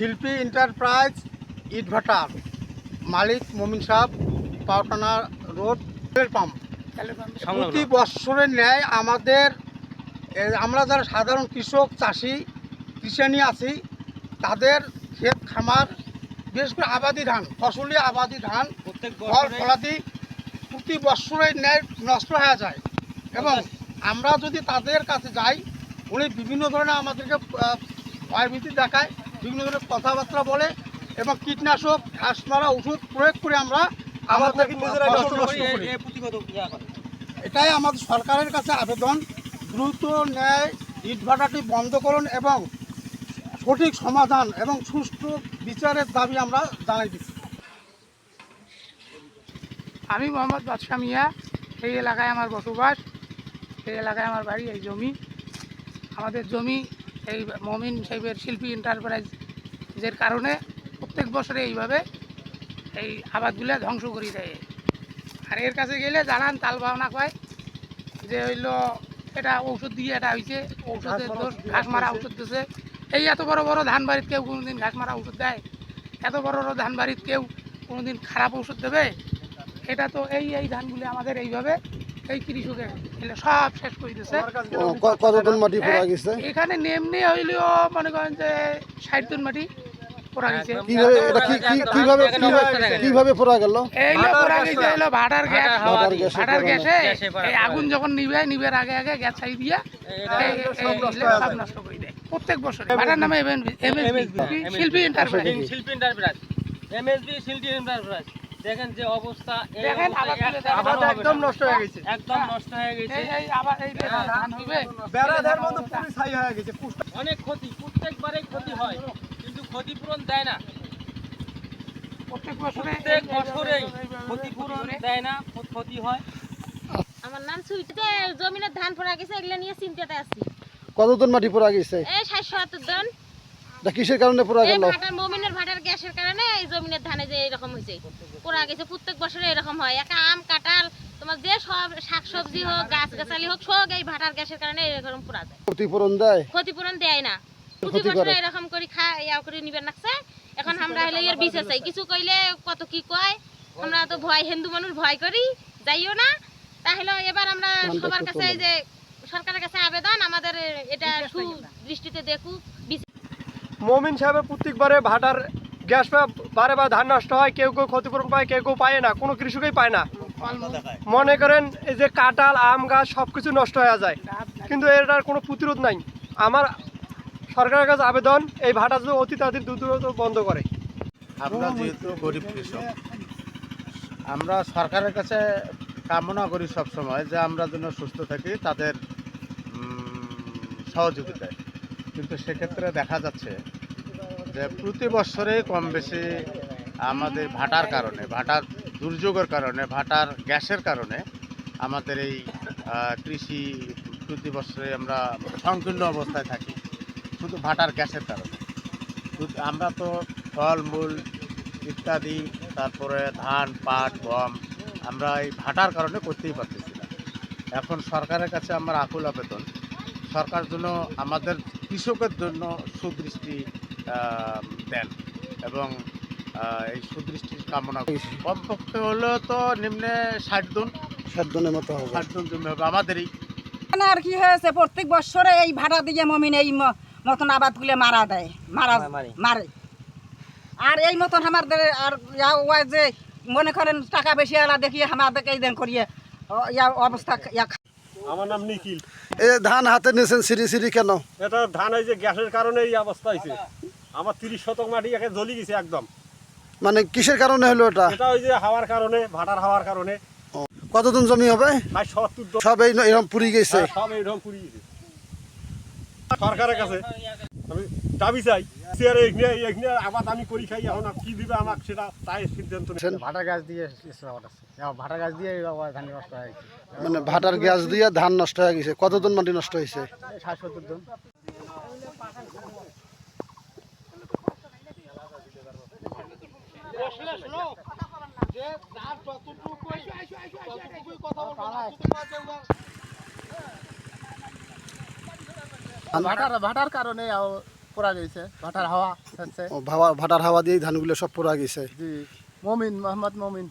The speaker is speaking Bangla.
শিল্পী এন্টারপ্রাইজ ইটভাটার মালিক মমিন সাহ পাওটানা রোড তেল পাম্প প্রতি বৎসরের ন্যায় আমাদের আমরা যারা সাধারণ কৃষক চাষি কৃষানি আছি তাদের ক্ষেত খামার বিশেষ করে আবাদি ধান ফসলি আবাদি ধান ফল ফলাদি প্রতি বৎসরের ন্যায় নষ্ট হয়ে যায়। এবং আমরা যদি তাদের কাছে যাই উনি বিভিন্ন ধরনের আমাদেরকে ভয়ভীতি দেখায় বিভিন্ন ধরনের কথাবার্তা বলে এবং কীটনাশক ঘাস মারা ওষুধ প্রয়োগ করে আমরা আমাদের। এটাই আমাদের সরকারের কাছে আবেদন। দ্রুত ন্যায় ইটভাটাটি বন্ধ করুন এবং সঠিক সমাধান এবং সুষ্ঠু বিচারের দাবি আমরা জানাই দিচ্ছি। আমি মোহাম্মদ বাদশা মিয়া এই এলাকায় আমার বসবাস এই এলাকায় আমার বাড়ি এই জমি। আমাদের জমি এই মমিন সাহেবের শিল্পী এন্টারপ্রাইজের কারণে প্রত্যেক বছরে এইভাবে এই আবাদগুলো ধ্বংস করে দেয়। আর এর কাছে গেলে জানান তাল ভাবনা কয় যে হইল এটা ঔষধ দিয়ে এটা হয়েছে ঔষধের দোষ ঘাস মারা ঔষধ দিছে। এই এত বড় বড় ধান বাড়িতে কেউ কোনোদিন ঘাস মারা ঔষধ দেয়? এত বড় বড় ধান বাড়িতে কেউ কোনোদিন খারাপ ঔষধ দেবে? এটা তো এই এই ধানগুলি আমাদের এইভাবে এই কৃষকে এলে সব শেষ করে দিছে। ও, মাটি পড়া গেছে? এখানে নেমনি হইলেও মনে করেন যে ষাট টন মাটি পড়া গেছে। কীভাবে এটা কি কি- কীভাবে কিভাবে- কীভাবে পড়া গেল? এই লো পড়া গেছে হইল ভাটার গ্যাস। ভাটার গ্যাসে ভাটার পড়ানো। গ্যাসে গ্যাসে পড়ানো। এই আগুন যখন নিবে নিবের আগে আগে গ্যাস ছাই দিয়া নষ্ট হয়ে করে প্রত্যেক বছর। ভাটার নামে এমএসবি শিল্পী এন্টারপ্রাইজ শিল্পী এন্টারপ্রাইজ এমএসবি শিল্পী এন্টারপ্রাইজ দেখেন যে অবস্থা দেখেন। আবাদ একদম নষ্ট হয়ে গেছে। একদম নষ্ট হয়ে গেছে। এই আবার এই যে ধান হইবে বেড়াদের মতো পুরি ছাই হয়ে গেছে। পুষ্ট অনেক ক্ষতি প্রত্যেকবারেই ক্ষতি হয় কিন্তু ক্ষতিপূরণ দেয় না। প্রত্যেক বছরে প্রত্যেক বছরেই ক্ষতিপূরণ দেয় না ক্ষতি হয়। আমার নাম সুইটিতে জমিনের ধান পড়া গেছে এগুলা নিয়ে চিন্তাতে আছি। কতটন মাটি পড়া গেছে? এই ষাট সত্তর জন এটা কিসের কারণে পড়া গেল? ভাটার মমিনের ভাটার গ্যাসের কারণে এই জমিনের ধানে যে এরকম হয়েছে পড়া গেছে। প্রত্যেক বছরে এরকম হয়। একা আম কাঁঠাল তোমার যে সব শাকসবজি হোক গাছ গাছালি হোক সব এই ভাটার গ্যাসের কারণে এরকম পড়া যায়। ক্ষতিপূরণ দেয়? ক্ষতিপূরণ দেয় না। প্রতি। বছরে এরকম করে খা ইয়া করে নিবেন লাগছে। এখন আমরা হলে এর বিশেষ চাই। কিছু কইলে কত কি কয় আমরা তো ভয় হিন্দু মানুষ ভয় করি যাইও না। তাহলে এবার আমরা সবার কাছে এই যে সরকারের কাছে আবেদন আমাদের এটা সুদৃষ্টিতে দেখুক মমিন সাহেবের প্রত্যেকবারে ভাটার গ্যাস বারে বারে ধান নষ্ট হয়, কেউ কেউ ক্ষতিপূরণ পায়, কেউ কেউ পায় না, কোনো কৃষকই পায় না। মনে করেন এই যে কাঁঠাল, আম, গাছ সব কিছু নষ্ট হয়ে যায়। কিন্তু এটার কোনো প্রতিরোধ নাই। আমার সরকারের কাছে আবেদন, এই ভাটা যদি অতি তাড়াতাড়ি দ্রুত বন্ধ করে। আমরা যেহেতু গরিব কৃষক, আমরা সরকারের কাছে কামনা করি সব সময় যে আমরা যেন সুস্থ থাকি, তাদের সহযোগিতায়। কিন্তু সেক্ষেত্রে দেখা যাচ্ছে যে প্রতি বছরে কম বেশি আমাদের ভাটার কারণে, ভাটার দুর্যোগের কারণে, ভাটার গ্যাসের কারণে আমাদের এই কৃষি প্রতি বছরে আমরা সংকীর্ণ অবস্থায় থাকি, শুধু ভাটার গ্যাসের কারণে। আমরা তো ফলমূল ইত্যাদি, তারপরে ধান, পাট, গম, আমরা এই ভাটার কারণে করতেই পারতেছি না। এখন সরকারের কাছে আমার আকুল আবেদন সরকার জন্য আমাদের কৃষকের জন্য সুদৃষ্টি দেন এবং এই সুদৃষ্টির কামনা কমপক্ষে হলেও তো নিম্নে ষাট জন। সাত দিনের মতো হবে। ষাট জন জমি হবে আমাদেরই। আর কি হয়েছে প্রত্যেক বছরে এই ভাড়া দিয়ে মমিন এই মতন আবাদগুলো মারা দেয় মারা মারে। মারে। আর এই মতন আমাদের আর ইয়া যে মনে করেন টাকা বেশি আলা দেখিয়ে আমাদেরকে এই দেন করিয়ে ইয়া অবস্থা ইয়া আমার নাম নিখিল। এ ধান হাতে নিয়েছেন সিঁড়ি সিঁড়ি কেন? এটা ধান এই যে গ্যাসের কারণে এই অবস্থা হয়েছে। আমার তিরিশ শতক মাটি একে জ্বলি গেছে একদম। মানে কিসের কারণে হলো এটা? এটা ওই যে হাওয়ার কারণে ভাটার হাওয়ার কারণে। কতদিন জমি হবে? সব এরকম পুরি গেছে। হ্যাঁ, সব এইরকম পুরি গেছে। সরকারের কাছে। আমি দাবি চাই চেয়ারে এখানে এখানে আবার আমি করি খাই এখন কি দিবে আমাকে সেটা তাই সিদ্ধান্ত নিতে ভাটা গাছ দিয়ে ভাটা গাছ দিয়ে ধান নষ্ট হয়ে গেছে। মানে ভাটার গ্যাস দিয়ে ধান নষ্ট হয়ে গেছে। কতদিন মাটি নষ্ট হয়েছে? ষাট সত্তর জন। যে যার যতটুকু কথা বলব না। ভাটার ভাটার কারণে আও পড়া গেছে। ভাটার হাওয়া হচ্ছে। ভাটার হাওয়া দিয়েই ধানগুলো সব পোড়া গেছে। জি। মমিন মোহাম্মদ মমিন।